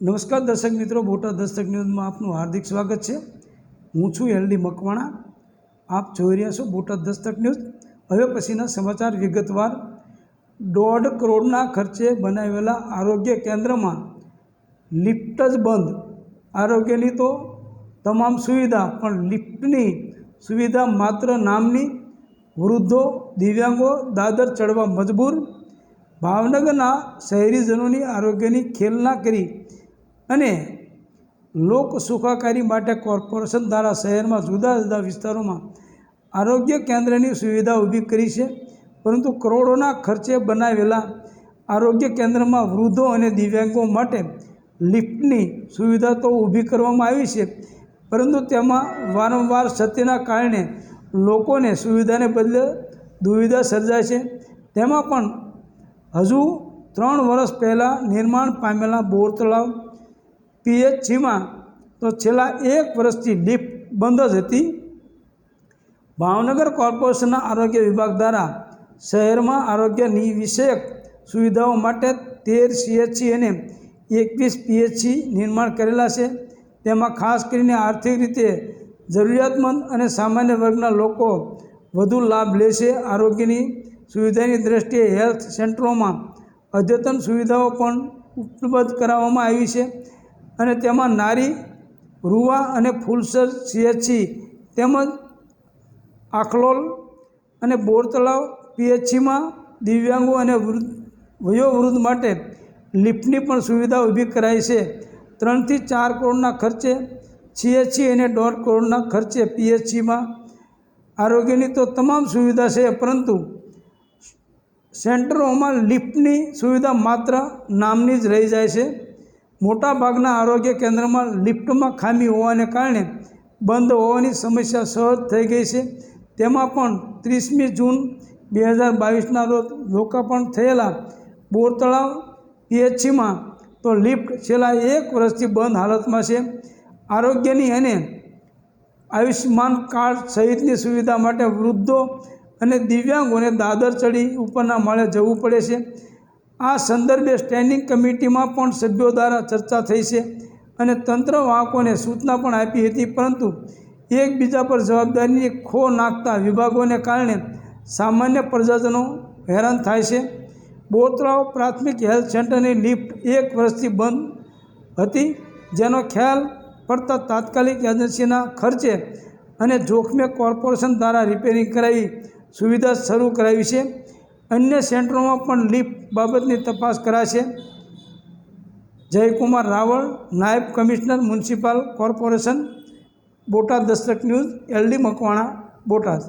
નમસ્કાર દર્શક મિત્રો, બોટાદ દસ્તક ન્યૂઝમાં આપનું હાર્દિક સ્વાગત છે. હું છું એલડી મકવાણા. આપ જોઈ રહ્યા છો બોટાદ દસ્તક ન્યૂઝ. હવે પછીના સમાચાર વિગતવાર. દોઢ કરોડના ખર્ચે બનાવેલા આરોગ્ય કેન્દ્રમાં લિફ્ટ જ બંધ. આરોગ્યની તો તમામ સુવિધા, પણ લિફ્ટની સુવિધા માત્ર નામની વૃદ્ધો, દિવ્યાંગો, દાદર ચડવા મજબૂર. ભાવનગરના શહેરીજનોની આરોગ્યની ખેલના કરી અને લોક સુખાકારી માટે કોર્પોરેશન દ્વારા શહેરમાં જુદા જુદા વિસ્તારોમાં આરોગ્ય કેન્દ્રની સુવિધા ઊભી કરી છે. પરંતુ કરોડોના ખર્ચે બનાવેલા આરોગ્ય કેન્દ્રમાં વૃદ્ધો અને દિવ્યાંગો માટે લિફ્ટની સુવિધા તો ઊભી કરવામાં આવી છે. પરંતુ તેમાં વારંવાર સત્યના કારણે લોકોને સુવિધાને બદલે દુવિધા સર્જાય છે. તેમાં પણ હજુ ત્રણ વર્ષ પહેલાં નિર્માણ પામેલા બોર તળાવ પીએચસીમાં તો છેલ્લા એક વર્ષથી લિફ્ટ બંધ જ હતી. ભાવનગર કોર્પોરેશનના આરોગ્ય વિભાગ દ્વારા શહેરમાં આરોગ્યની વિષયક સુવિધાઓ માટે તેર સીએચસી અને એકવીસ પીએચસી નિર્માણ કરેલા છે. તેમાં ખાસ કરીને આર્થિક રીતે જરૂરિયાતમંદ અને સામાન્ય વર્ગના લોકો વધુ લાભ લેશે. આરોગ્યની સુવિધાની દ્રષ્ટિએ હેલ્થ સેન્ટરોમાં અદ્યતન સુવિધાઓ પણ ઉપલબ્ધ કરાવવામાં આવી છે. અને તેમાં નારી, રૂવા અને ફૂલસર સીએચસી તેમજ આખલોલ અને બોર તળાવ પીએચસીમાં દિવ્યાંગો અને વૃદ્ધ વયોવૃદ્ધ માટે લિફ્ટની પણ સુવિધા ઊભી કરાઈ છે. ત્રણથી ચાર કરોડના ખર્ચે સીએચસી અને દોઢ કરોડના ખર્ચે પીએચસીમાં આરોગ્યની તો તમામ સુવિધા છે, પરંતુ સેન્ટરોમાં લિફ્ટની સુવિધા માત્ર નામની જ રહી જાય છે. મોટાભાગના આરોગ્ય કેન્દ્રમાં લિફ્ટમાં ખામી હોવાને કારણે બંધ હોવાની સમસ્યા સહજ થઈ ગઈ છે. તેમાં પણ ત્રીસમી જૂન બે હજાર બાવીસના રોજ લોકાર્પણ થયેલા બોર તળાવ પીએચસીમાં તો લિફ્ટ છેલ્લા એક વર્ષથી બંધ હાલતમાં છે. આરોગ્યની અને આયુષ્યમાન કાર્ડ સહિતની સુવિધા માટે વૃદ્ધો અને દિવ્યાંગોને દાદર ચડી ઉપરના માળે જવું પડે છે. આ સંદર્ભે સ્ટેન્ડિંગ કમિટીમાં પણ સભ્યો દ્વારા ચર્ચા થઈ છે અને તંત્ર વાહકોને સૂચના પણ આપી હતી, પરંતુ એકબીજા પર જવાબદારીની ખો નાખતા વિભાગોને કારણે સામાન્ય પ્રજાજનો હેરાન થાય છે. બોતરાવ પ્રાથમિક હેલ્થ સેન્ટરની લિફ્ટ એક વર્ષથી બંધ હતી, જેનો ખ્યાલ પડતા તાત્કાલિક એજન્સીના ખર્ચે અને જોખમે કોર્પોરેશન દ્વારા રિપેરિંગ કરાવી સુવિધા શરૂ કરાવી છે. અન્ય સેન્ટરોમાં પણ લીપ બાબતની તપાસ કરાશે. જયકુમાર રાવળ, નાયબ commissioner municipal corporation, Botad Dastak news, L D Makwana, Botad.